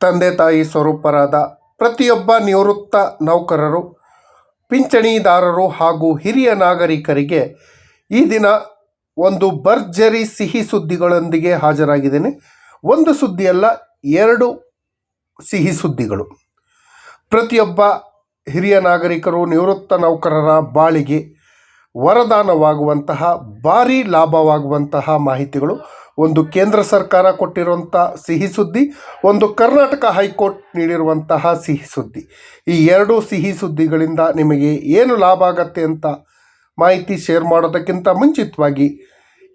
ತಂದೆ ತಾಯಿ ಸ್ವರೂಪರಾದ ಪ್ರತಿಯೊಬ್ಬ ನಿವೃತ್ತ ನೌಕರರು, ಪಿಂಚಣಿದಾರರು ಹಾಗೂ ಹಿರಿಯ ನಾಗರಿಕರಿಗೆ ಈ ದಿನ ಒಂದು ಭರ್ಜರಿ ಸಿಹಿ ಸುದ್ದಿಗಳೊಂದಿಗೆ ಹಾಜರಾಗಿದ್ದೇನೆ. ಒಂದು ಸುದ್ದಿಯಲ್ಲ, ಎರಡು ಸಿಹಿ ಸುದ್ದಿಗಳು. ಪ್ರತಿಯೊಬ್ಬ ಹಿರಿಯ ನಾಗರಿಕರು, ನಿವೃತ್ತ ನೌಕರರ ಬಾಳಿಗೆ ವರದಾನವಾಗುವಂತಹ, ಭಾರಿ ಲಾಭವಾಗುವಂತಹ ಮಾಹಿತಿಗಳು. ಒಂದು ಕೇಂದ್ರ ಸರ್ಕಾರ ಕೊಟ್ಟಿರುವಂಥ ಸಿಹಿ ಸುದ್ದಿ, ಒಂದು ಕರ್ನಾಟಕ ಹೈಕೋರ್ಟ್ ನೀಡಿರುವಂತಹ ಸಿಹಿ ಸುದ್ದಿ. ಈ ಎರಡು ಸಿಹಿ ಸುದ್ದಿಗಳಿಂದ ನಿಮಗೆ ಏನು ಲಾಭ ಆಗತ್ತೆ ಅಂತ ಮಾಹಿತಿ ಶೇರ್ ಮಾಡೋದಕ್ಕಿಂತ ಮುಂಚಿತವಾಗಿ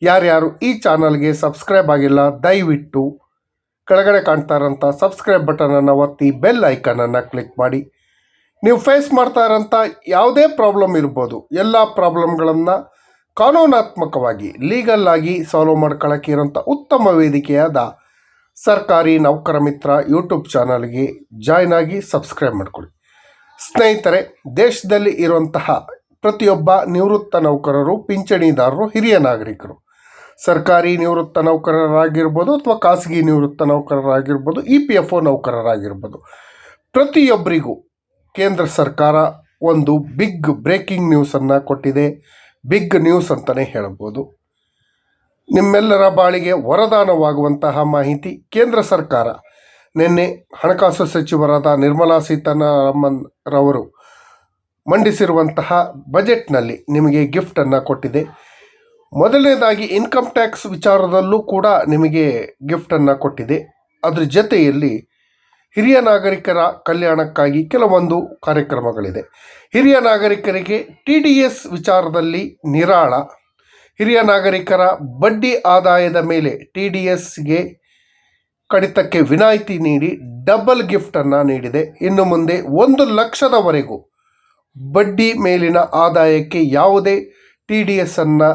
ಯಾರ್ಯಾರು ಈ ಚಾನಲ್ಗೆ ಸಬ್ಸ್ಕ್ರೈಬ್ ಆಗಿಲ್ಲ, ದಯವಿಟ್ಟು ಕೆಳಗಡೆ ಕಾಣ್ತಾ ಇರೋಂಥ ಸಬ್ಸ್ಕ್ರೈಬ್ ಬಟನನ್ನು ಒತ್ತಿ ಬೆಲ್ ಐಕನನ್ನು ಕ್ಲಿಕ್ ಮಾಡಿ. ನೀವು ಫೇಸ್ ಮಾಡ್ತಾ ಇರೋಂಥ ಯಾವುದೇ ಪ್ರಾಬ್ಲಮ್ ಇರ್ಬೋದು, ಎಲ್ಲ ಪ್ರಾಬ್ಲಮ್ಗಳನ್ನು ಕಾನೂನಾತ್ಮಕವಾಗಿ ಲೀಗಲ್ ಆಗಿ ಸಾಲ್ವ್ ಮಾಡ್ಕೊಳ್ಳೋಕೆ ಇರೋಂಥ ಉತ್ತಮ ವೇದಿಕೆಯಾದ ಸರ್ಕಾರಿ ನೌಕರ ಮಿತ್ರ ಯೂಟ್ಯೂಬ್ ಚಾನಲ್ಗೆ ಜಾಯ್ನ್ ಆಗಿ ಸಬ್ಸ್ಕ್ರೈಬ್ ಮಾಡ್ಕೊಳ್ಳಿ. ಸ್ನೇಹಿತರೆ, ದೇಶದಲ್ಲಿ ಇರುವಂತಹ ಪ್ರತಿಯೊಬ್ಬ ನಿವೃತ್ತ ನೌಕರರು, ಪಿಂಚಣಿದಾರರು, ಹಿರಿಯ ನಾಗರಿಕರು, ಸರ್ಕಾರಿ ನಿವೃತ್ತ ನೌಕರರಾಗಿರ್ಬೋದು ಅಥವಾ ಖಾಸಗಿ ನಿವೃತ್ತ ನೌಕರರಾಗಿರ್ಬೋದು ಇ ಪಿ ಎಫ್ ಒ ನೌಕರರಾಗಿರ್ಬೋದು, ಪ್ರತಿಯೊಬ್ಬರಿಗೂ ಕೇಂದ್ರ ಸರ್ಕಾರ ಒಂದು ಬಿಗ್ ಬ್ರೇಕಿಂಗ್ ನ್ಯೂಸನ್ನು ಕೊಟ್ಟಿದೆ. ಬಿಗ್ ನ್ಯೂಸ್ ಅಂತಲೇ ಹೇಳ್ಬೋದು ನಿಮ್ಮೆಲ್ಲರ ಬಾಳಿಗೆ ವರದಾನವಾಗುವಂತಹ ಮಾಹಿತಿ ಕೇಂದ್ರ ಸರ್ಕಾರ. ನಿನ್ನೆ ಹಣಕಾಸು ಸಚಿವರಾದ ನಿರ್ಮಲಾ ಸೀತಾರಾಮನ್ ರವರು ಮಂಡಿಸಿರುವಂತಹ ಬಜೆಟ್ನಲ್ಲಿ ನಿಮಗೆ ಗಿಫ್ಟನ್ನು ಕೊಟ್ಟಿದೆ. ಮೊದಲನೇದಾಗಿ ಇನ್ಕಮ್ ಟ್ಯಾಕ್ಸ್ ವಿಚಾರದಲ್ಲೂ ಕೂಡ ನಿಮಗೆ ಗಿಫ್ಟನ್ನು ಕೊಟ್ಟಿದೆ. ಅದ್ರ ಜೊತೆಯಲ್ಲಿ ಹಿರಿಯ ನಾಗರಿಕರ ಕಲ್ಯಾಣಕ್ಕಾಗಿ ಕೆಲವೊಂದು ಕಾರ್ಯಕ್ರಮಗಳಿದೆ. ಹಿರಿಯ ನಾಗರಿಕರಿಗೆ ಟಿ ಡಿ ಎಸ್ ವಿಚಾರದಲ್ಲಿ ನಿರಾಳ. ಹಿರಿಯ ನಾಗರಿಕರ ಬಡ್ಡಿ ಆದಾಯದ ಮೇಲೆ ಟಿ ಡಿ ಎಸ್ಗೆ ಕಡಿತಕ್ಕೆ ವಿನಾಯಿತಿ ನೀಡಿ ಡಬಲ್ ಗಿಫ್ಟನ್ನು ನೀಡಿದೆ. ಇನ್ನು ಮುಂದೆ ಒಂದು ಲಕ್ಷದವರೆಗೂ ಬಡ್ಡಿ ಮೇಲಿನ ಆದಾಯಕ್ಕೆ ಯಾವುದೇ ಟಿ ಡಿ ಎಸ್ಸನ್ನು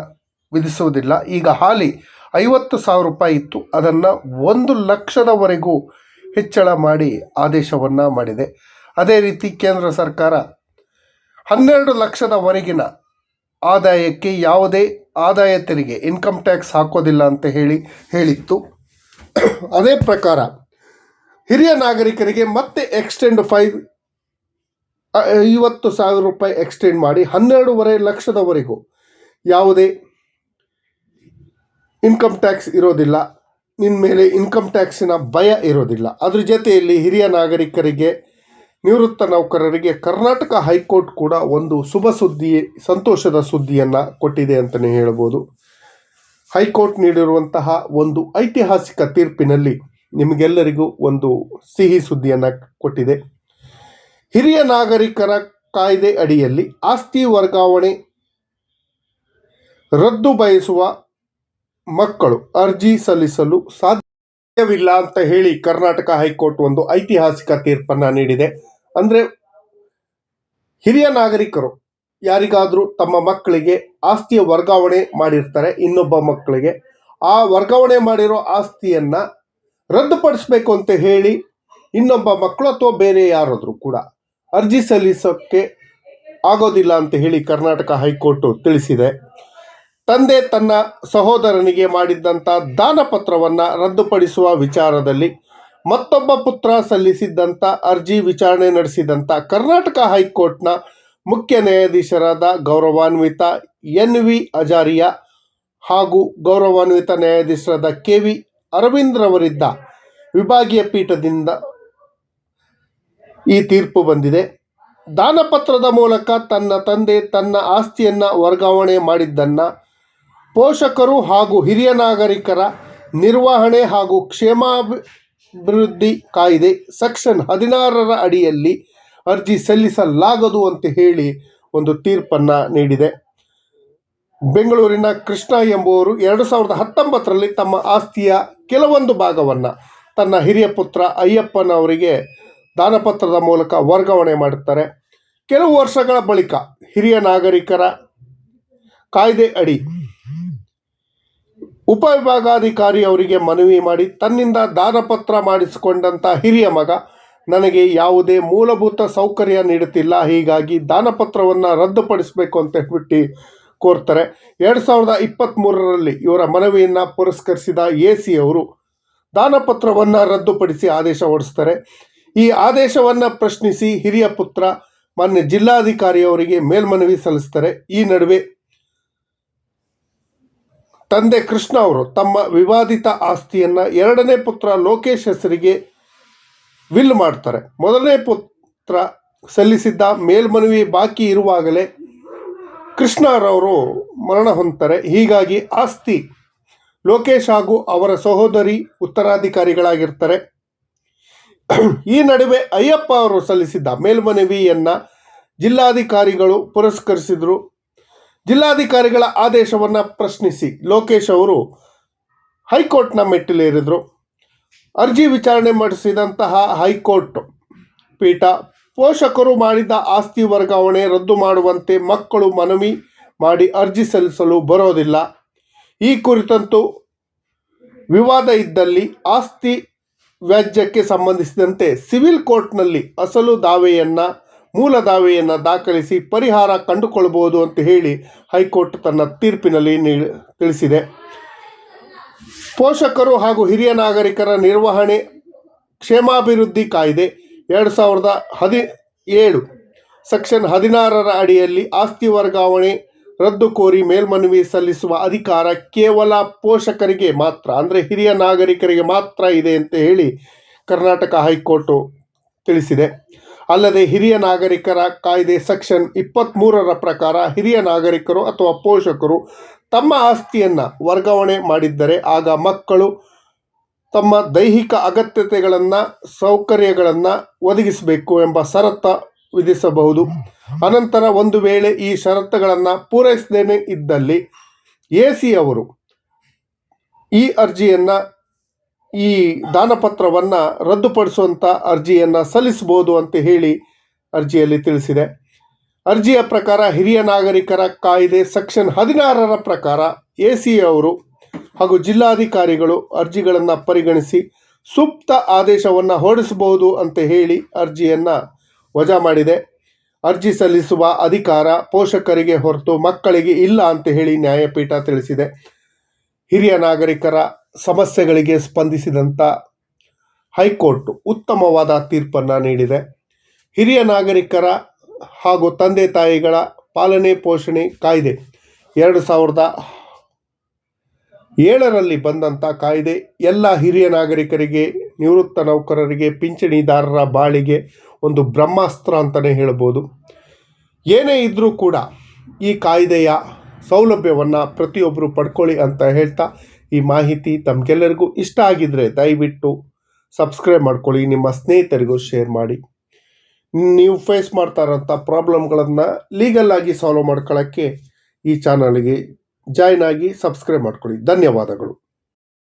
ವಿಧಿಸುವುದಿಲ್ಲ. ಈಗ ಹಾಲಿ ಐವತ್ತು ಸಾವಿರ ರೂಪಾಯಿ ಇತ್ತು. ಅದನ್ನು ಒಂದು ಲಕ್ಷದವರೆಗೂ ಹೆಚ್ಚಳ ಮಾಡಿ ಆದೇಶವನ್ನು ಮಾಡಿದೆ. ಅದೇ ರೀತಿ ಕೇಂದ್ರ ಸರ್ಕಾರ ಹನ್ನೆರಡು ಲಕ್ಷದವರೆಗಿನ ಆದಾಯಕ್ಕೆ ಯಾವುದೇ ಆದಾಯ ತೆರಿಗೆ ಇನ್ಕಮ್ ಟ್ಯಾಕ್ಸ್ ಹಾಕೋದಿಲ್ಲ ಅಂತ ಹೇಳಿ, ಹೇಳಿತ್ತು. ಅದೇ ಪ್ರಕಾರ ಹಿರಿಯ ನಾಗರಿಕರಿಗೆ ಮತ್ತೆ ಎಕ್ಸ್ಟೆಂಡ್ ಫೈವ್ ಐವತ್ತು ಸಾವಿರ ರೂಪಾಯಿ ಎಕ್ಸ್ಟೆಂಡ್ ಮಾಡಿ ಹನ್ನೆರಡೂವರೆ ಲಕ್ಷದವರೆಗೂ ಯಾವುದೇ ಇನ್ಕಮ್ ಟ್ಯಾಕ್ಸ್ ಇರೋದಿಲ್ಲ. ನಿನ್ನ ಮೇಲೆ ಇನ್ಕಮ್ ಟ್ಯಾಕ್ಸಿನ ಭಯ ಇರೋದಿಲ್ಲ. ಅದ್ರ ಜೊತೆಯಲ್ಲಿ ಹಿರಿಯ ನಾಗರಿಕರಿಗೆ, ನಿವೃತ್ತ ನೌಕರರಿಗೆ ಕರ್ನಾಟಕ ಹೈಕೋರ್ಟ್ ಕೂಡ ಒಂದು ಶುಭ ಸುದ್ದಿ, ಸಂತೋಷದ ಸುದ್ದಿಯನ್ನು ಕೊಟ್ಟಿದೆ ಅಂತಲೇ ಹೇಳ್ಬೋದು. ಹೈಕೋರ್ಟ್ ನೀಡಿರುವಂತಹ ಒಂದು ಐತಿಹಾಸಿಕ ತೀರ್ಪಿನಲ್ಲಿ ನಿಮಗೆಲ್ಲರಿಗೂ ಒಂದು ಸಿಹಿ ಸುದ್ದಿಯನ್ನು ಕೊಟ್ಟಿದೆ. ಹಿರಿಯ ನಾಗರಿಕರ ಕಾಯ್ದೆ ಅಡಿಯಲ್ಲಿ ಆಸ್ತಿ ವರ್ಗಾವಣೆ ರದ್ದು ಬಯಸುವ ಮಕ್ಕಳು ಅರ್ಜಿ ಸಲ್ಲಿಸಲು ಸಾಧ್ಯವಿಲ್ಲ ಅಂತ ಹೇಳಿ ಕರ್ನಾಟಕ ಹೈಕೋರ್ಟ್ ಒಂದು ಐತಿಹಾಸಿಕ ತೀರ್ಪನ್ನು ನೀಡಿದೆ. ಅಂದರೆ ಹಿರಿಯ ನಾಗರಿಕರು ಯಾರಿಗಾದರೂ ತಮ್ಮ ಮಕ್ಕಳಿಗೆ ಆಸ್ತಿಯ ವರ್ಗಾವಣೆ ಮಾಡಿರ್ತಾರೆ, ಇನ್ನೊಬ್ಬ ಮಕ್ಕಳಿಗೆ. ಆ ವರ್ಗಾವಣೆ ಮಾಡಿರೋ ಆಸ್ತಿಯನ್ನ ರದ್ದುಪಡಿಸಬೇಕು ಅಂತ ಹೇಳಿ ಇನ್ನೊಬ್ಬ ಮಕ್ಕಳು ಅಥವಾ ಬೇರೆ ಯಾರಾದರೂ ಕೂಡ ಅರ್ಜಿ ಸಲ್ಲಿಸೋಕ್ಕೆ ಆಗೋದಿಲ್ಲ ಅಂತ ಹೇಳಿ ಕರ್ನಾಟಕ ಹೈಕೋರ್ಟ್ ತಿಳಿಸಿದೆ. ತಂದೆ ತನ್ನ ಸಹೋದರನಿಗೆ ಮಾಡಿದ್ದಂಥ ದಾನಪತ್ರವನ್ನು ರದ್ದುಪಡಿಸುವ ವಿಚಾರದಲ್ಲಿ ಮತ್ತೊಬ್ಬ ಪುತ್ರ ಸಲ್ಲಿಸಿದ್ದಂಥ ಅರ್ಜಿ ವಿಚಾರಣೆ ನಡೆಸಿದಂಥ ಕರ್ನಾಟಕ ಹೈಕೋರ್ಟ್ನ ಮುಖ್ಯ ನ್ಯಾಯಾಧೀಶರಾದ ಗೌರವಾನ್ವಿತ ಎನ್ ವಿ ಅಜಾರಿಯಾ ಹಾಗೂ ಗೌರವಾನ್ವಿತ ನ್ಯಾಯಾಧೀಶರಾದ ಕೆ ವಿ ಅರವಿಂದ್ರವರಿದ್ದ ವಿಭಾಗೀಯ ಪೀಠದಿಂದ ಈ ತೀರ್ಪು ಬಂದಿದೆ. ದಾನಪತ್ರದ ಮೂಲಕ ತನ್ನ ತಂದೆ ತನ್ನ ಆಸ್ತಿಯನ್ನು ವರ್ಗಾವಣೆ ಮಾಡಿದ್ದನ್ನು ಪೋಷಕರು ಹಾಗೂ ಹಿರಿಯ ನಾಗರಿಕರ ನಿರ್ವಹಣೆ ಹಾಗೂ ಕ್ಷೇಮಾಭಿವೃದ್ಧಿ ಕಾಯ್ದೆ ಸೆಕ್ಷನ್ ಹದಿನಾರರ ಅಡಿಯಲ್ಲಿ ಅರ್ಜಿ ಸಲ್ಲಿಸಲಾಗದು ಅಂತ ಹೇಳಿ ಒಂದು ತೀರ್ಪನ್ನು ನೀಡಿದೆ. ಬೆಂಗಳೂರಿನ ಕೃಷ್ಣ ಎಂಬುವರು ಎರಡು ಸಾವಿರದ ಹತ್ತೊಂಬತ್ತರಲ್ಲಿ ತಮ್ಮ ಆಸ್ತಿಯ ಕೆಲವೊಂದು ಭಾಗವನ್ನು ತನ್ನ ಹಿರಿಯ ಪುತ್ರ ಅಯ್ಯಪ್ಪನವರಿಗೆ ದಾನಪತ್ರದ ಮೂಲಕ ವರ್ಗಾವಣೆ ಮಾಡುತ್ತಾರೆ. ಕೆಲವು ವರ್ಷಗಳ ಬಳಿಕ ಹಿರಿಯ ನಾಗರಿಕರ ಕಾಯ್ದೆ ಅಡಿ ಉಪವಿಭಾಗಾಧಿಕಾರಿ ಅವರಿಗೆ ಮನವಿ ಮಾಡಿ ತನ್ನಿಂದ ದಾನಪತ್ರ ಮಾಡಿಸಿಕೊಂಡಂಥ ಹಿರಿಯ ಮಗ ನನಗೆ ಯಾವುದೇ ಮೂಲಭೂತ ಸೌಕರ್ಯ ನೀಡುತ್ತಿಲ್ಲ, ಹೀಗಾಗಿ ದಾನಪತ್ರವನ್ನು ರದ್ದುಪಡಿಸಬೇಕು ಅಂತ ಹೇಳ್ಬಿಟ್ಟು ಕೋರ್ತಾರೆ. ಎರಡು ಸಾವಿರದ ಇಪ್ಪತ್ತ್ಮೂರರಲ್ಲಿ ಇವರ ಮನವಿಯನ್ನು ಪುರಸ್ಕರಿಸಿದ ಎ ಸಿ ಅವರು ದಾನಪತ್ರವನ್ನು ರದ್ದುಪಡಿಸಿ ಆದೇಶ ಹೊರಡಿಸ್ತಾರೆ. ಈ ಆದೇಶವನ್ನು ಪ್ರಶ್ನಿಸಿ ಹಿರಿಯ ಪುತ್ರ, ಮಾನ್ಯ ಜಿಲ್ಲಾಧಿಕಾರಿಯವರಿಗೆ ಮೇಲ್ಮನವಿ ಸಲ್ಲಿಸ್ತಾರೆ. ಈ ನಡುವೆ ತಂದೆ ಕೃಷ್ಣ ಅವರು ತಮ್ಮ ವಿವಾದಿತ ಆಸ್ತಿಯನ್ನು ಎರಡನೇ ಪುತ್ರ ಲೋಕೇಶ್ ಹೆಸರಿಗೆ ವಿಲ್ ಮಾಡ್ತಾರೆ. ಮೊದಲನೇ ಪುತ್ರ ಸಲ್ಲಿಸಿದ್ದ ಮೇಲ್ಮನವಿ ಬಾಕಿ ಇರುವಾಗಲೇ ಕೃಷ್ಣರವರು ಮರಣ ಹೊಂದ್ತಾರೆ. ಹೀಗಾಗಿ ಆಸ್ತಿ ಲೋಕೇಶ್ ಹಾಗೂ ಅವರ ಸಹೋದರಿ ಉತ್ತರಾಧಿಕಾರಿಗಳಾಗಿರ್ತಾರೆ. ಈ ನಡುವೆ ಅಯ್ಯಪ್ಪ ಅವರು ಸಲ್ಲಿಸಿದ್ದ ಮೇಲ್ಮನವಿಯನ್ನು ಜಿಲ್ಲಾಧಿಕಾರಿಗಳು ಪುರಸ್ಕರಿಸಿದರು. ಜಿಲ್ಲಾಧಿಕಾರಿಗಳ ಆದೇಶವನ್ನು ಪ್ರಶ್ನಿಸಿ ಲೋಕೇಶ್ ಅವರು ಹೈಕೋರ್ಟ್ನ ಮೆಟ್ಟಿಲೇರಿದರು. ಅರ್ಜಿ ವಿಚಾರಣೆ ಮಾಡಿಸಿದಂತಹ ಹೈಕೋರ್ಟ್ ಪೀಠ ಪೋಷಕರು ಮಾಡಿದ ಆಸ್ತಿ ವರ್ಗಾವಣೆ ರದ್ದು ಮಾಡುವಂತೆ ಮಕ್ಕಳು ಮನವಿ ಮಾಡಿ ಅರ್ಜಿ ಸಲ್ಲಿಸಲು ಬರೋದಿಲ್ಲ. ಈ ಕುರಿತಂತೂ ವಿವಾದ ಇದ್ದಲ್ಲಿ ಆಸ್ತಿ ವ್ಯಾಜ್ಯಕ್ಕೆ ಸಂಬಂಧಿಸಿದಂತೆ ಸಿವಿಲ್ ಕೋರ್ಟ್ನಲ್ಲಿ ಅಸಲು ದಾವೆಯನ್ನು ಮೂಲ ದಾವೆಯನ್ನು ದಾಖಲಿಸಿ ಪರಿಹಾರ ಕಂಡುಕೊಳ್ಳಬಹುದು ಅಂತ ಹೇಳಿ ಹೈಕೋರ್ಟ್ ತನ್ನ ತೀರ್ಪಿನಲ್ಲಿ ತಿಳಿಸಿದೆ. ಪೋಷಕರು ಹಾಗೂ ಹಿರಿಯ ನಾಗರಿಕರ ನಿರ್ವಹಣೆ ಕ್ಷೇಮಾಭಿವೃದ್ಧಿ ಕಾಯ್ದೆ ಎರಡು ಸಾವಿರದ ಹದಿ ಏಳು ಸೆಕ್ಷನ್ ಹದಿನಾರರ ಅಡಿಯಲ್ಲಿ ಆಸ್ತಿ ವರ್ಗಾವಣೆ ರದ್ದು ಕೋರಿ ಮೇಲ್ಮನವಿ ಸಲ್ಲಿಸುವ ಅಧಿಕಾರ ಕೇವಲ ಪೋಷಕರಿಗೆ ಮಾತ್ರ, ಅಂದರೆ ಹಿರಿಯ ನಾಗರಿಕರಿಗೆ ಮಾತ್ರ ಇದೆ ಅಂತ ಹೇಳಿ ಕರ್ನಾಟಕ ಹೈಕೋರ್ಟು ತಿಳಿಸಿದೆ. ಅಲ್ಲದೆ ಹಿರಿಯ ನಾಗರಿಕರ ಕಾಯ್ದೆ ಸೆಕ್ಷನ್ ಇಪ್ಪತ್ತ್ಮೂರರ ಪ್ರಕಾರ ಹಿರಿಯ ನಾಗರಿಕರು ಅಥವಾ ಪೋಷಕರು ತಮ್ಮ ಆಸ್ತಿಯನ್ನು ವರ್ಗಾವಣೆ ಮಾಡಿದ್ದರೆ ಆಗ ಮಕ್ಕಳು ತಮ್ಮ ದೈಹಿಕ ಅಗತ್ಯತೆಗಳನ್ನು, ಸೌಕರ್ಯಗಳನ್ನು ಒದಗಿಸಬೇಕು ಎಂಬ ಷರತ್ತ ವಿಧಿಸಬಹುದು. ಅನಂತರ ಒಂದು ವೇಳೆ ಈ ಷರತ್ತುಗಳನ್ನು ಪೂರೈಸದೇನೆ ಇದ್ದಲ್ಲಿ ಎ ಸಿ ಅವರು ಈ ಅರ್ಜಿಯನ್ನು ಈ ದಾನಪತ್ರವನ್ನು ರದ್ದುಪಡಿಸುವಂಥ ಅರ್ಜಿಯನ್ನು ಸಲ್ಲಿಸಬಹುದು ಅಂತ ಹೇಳಿ ಅರ್ಜಿಯಲ್ಲಿ ತಿಳಿಸಿದೆ. ಅರ್ಜಿಯ ಪ್ರಕಾರ ಹಿರಿಯ ನಾಗರಿಕರ ಕಾಯ್ದೆ ಸೆಕ್ಷನ್ ಹದಿನಾರರ ಪ್ರಕಾರ ಎ ಸಿ ಅವರು ಹಾಗೂ ಜಿಲ್ಲಾಧಿಕಾರಿಗಳು ಅರ್ಜಿಗಳನ್ನು ಪರಿಗಣಿಸಿ ಸೂಕ್ತ ಆದೇಶವನ್ನು ಹೊರಡಿಸಬಹುದು ಅಂತ ಹೇಳಿ ಅರ್ಜಿಯನ್ನು ವಜಾ ಮಾಡಿದೆ. ಅರ್ಜಿ ಸಲ್ಲಿಸುವ ಅಧಿಕಾರ ಪೋಷಕರಿಗೆ ಹೊರತು ಮಕ್ಕಳಿಗೆ ಇಲ್ಲ ಅಂತ ಹೇಳಿ ನ್ಯಾಯಪೀಠ ತಿಳಿಸಿದೆ. ಹಿರಿಯ ನಾಗರಿಕರ ಸಮಸ್ಯೆಗಳಿಗೆ ಸ್ಪಂದಿಸಿದಂಥ ಹೈಕೋರ್ಟ್ ಉತ್ತಮವಾದ ತೀರ್ಪನ್ನು ನೀಡಿದೆ. ಹಿರಿಯ ನಾಗರಿಕರ ಹಾಗೂ ತಂದೆ ತಾಯಿಗಳ ಪಾಲನೆ ಪೋಷಣೆ ಕಾಯ್ದೆ ಎರಡು ಸಾವಿರದ ಏಳರಲ್ಲಿ ಬಂದಂಥ ಕಾಯ್ದೆ ಎಲ್ಲ ಹಿರಿಯ ನಾಗರಿಕರಿಗೆ, ನಿವೃತ್ತ ನೌಕರರಿಗೆ, ಪಿಂಚಣಿದಾರರ ಬಾಳಿಗೆ ಒಂದು ಬ್ರಹ್ಮಾಸ್ತ್ರ ಅಂತಲೇ ಹೇಳ್ಬೋದು. ಏನೇ ಇದ್ದರೂ ಕೂಡ ಈ ಕಾಯ್ದೆಯ ಸೌಲಭ್ಯವನ್ನು ಪ್ರತಿಯೊಬ್ಬರು ಪಡ್ಕೊಳ್ಳಿ ಅಂತ ಹೇಳ್ತಾ ಈ ಮಾಹಿತಿ ತಮಗೆಲ್ಲರಿಗೂ ಇಷ್ಟ ಆಗಿದ್ದರೆ ದಯವಿಟ್ಟು ಸಬ್ಸ್ಕ್ರೈಬ್ ಮಾಡ್ಕೊಳ್ಳಿ, ನಿಮ್ಮ ಸ್ನೇಹಿತರಿಗೂ ಶೇರ್ ಮಾಡಿ. ನೀವು ಫೇಸ್ ಮಾಡ್ತಾ ಇರೋಂಥ ಪ್ರಾಬ್ಲಮ್ಗಳನ್ನು ಲೀಗಲ್ ಆಗಿ ಸಾಲ್ವ್ ಮಾಡ್ಕೊಳ್ಳೋಕ್ಕೆ ಈ ಚಾನಲ್ಗೆ ಜಾಯ್ನ್ ಆಗಿ ಸಬ್ಸ್ಕ್ರೈಬ್ ಮಾಡ್ಕೊಳ್ಳಿ. ಧನ್ಯವಾದಗಳು.